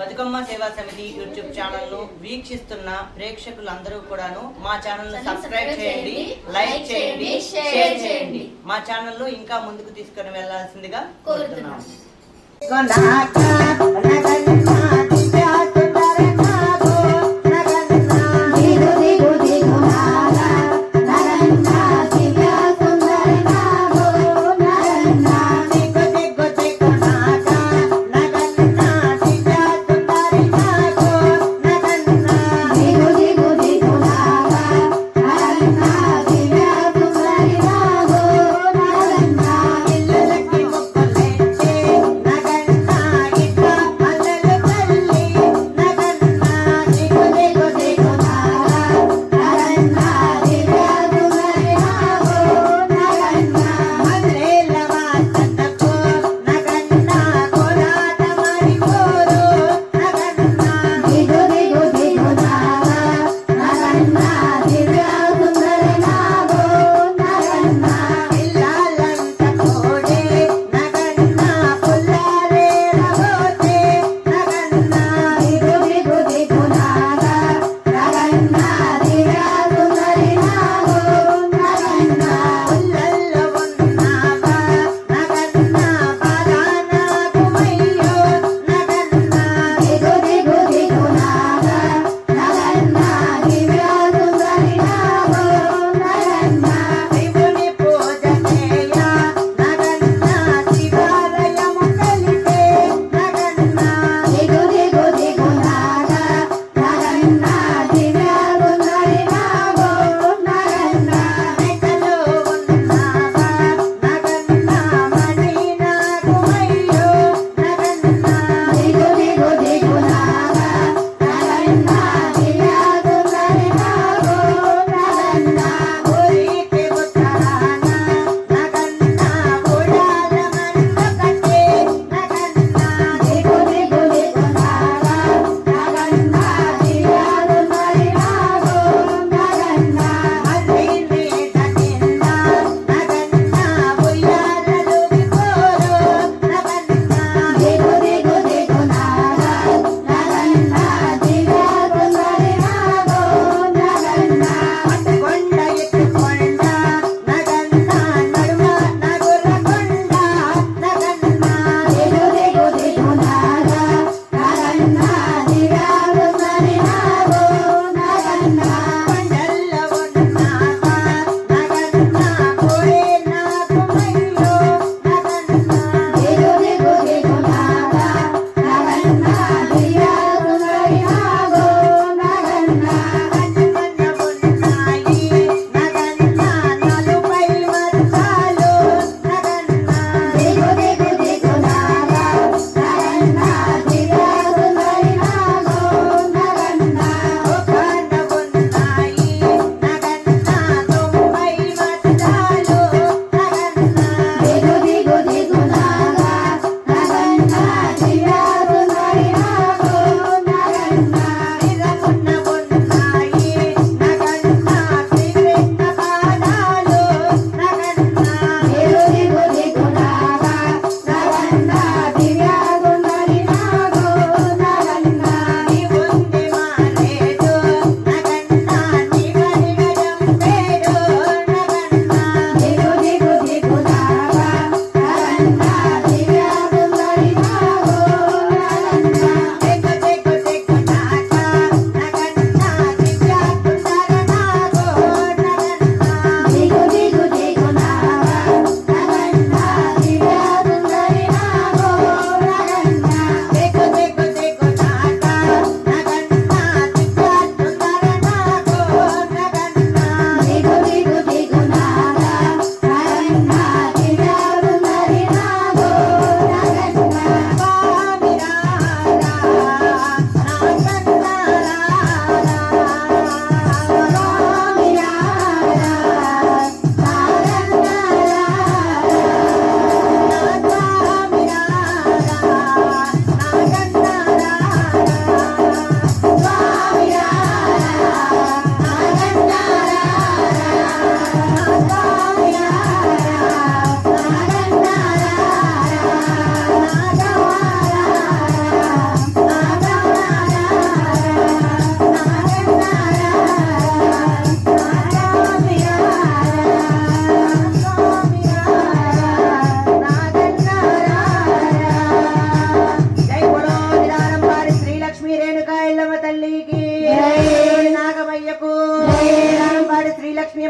బతుకమ్మ సేవా సమితి యూట్యూబ్ ఛానల్ను వీక్షిస్తున్న ప్రేక్షకులందరూ కూడాను మా ఛానల్ను సబ్స్క్రైబ్ చేయండి లైక్ చేయండి షేర్ చేయండి. మా ఛానల్లో ఇంకా ముందుకు తీసుకొని వెళ్ళాల్సిందిగా కోరుతున్నాం.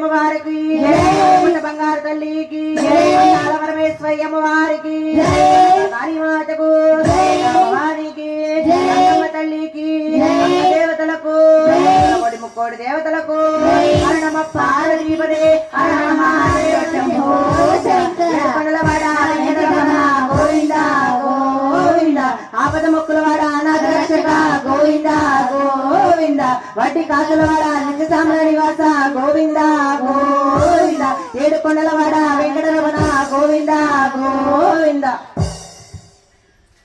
అమ్మవారికి. బంగారు తల్లికి. పరమేశ్వరి అమ్మవారికి. అమ్మవారికి. తల్లికి. దేవతలకు. కోడి ముక్కోడి దేవతలకు. పార్వతీపదే వట్టి వడ్డీ కాసులవాడ నిత్య నివాస గోవింద గోవింద. ఏడు కొండలవాడ వెంకటరమణ గోవింద గోవింద.